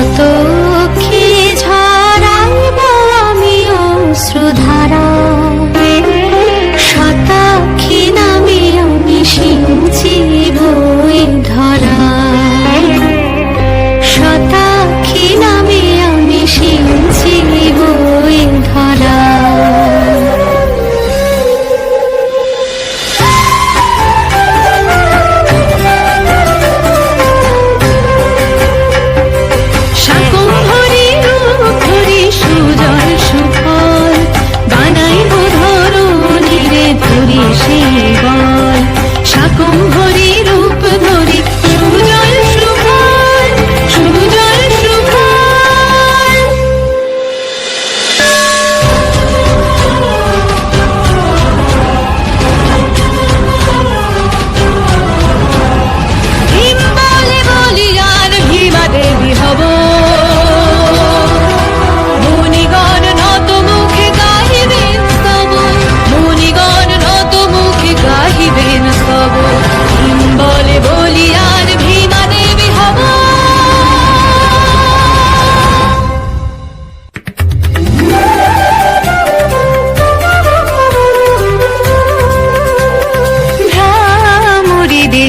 শতক্ষে ঝরাইব আমি অশ্রুধারা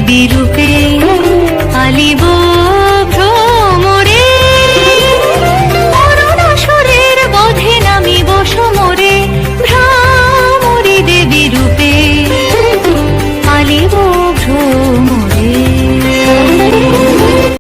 బిరు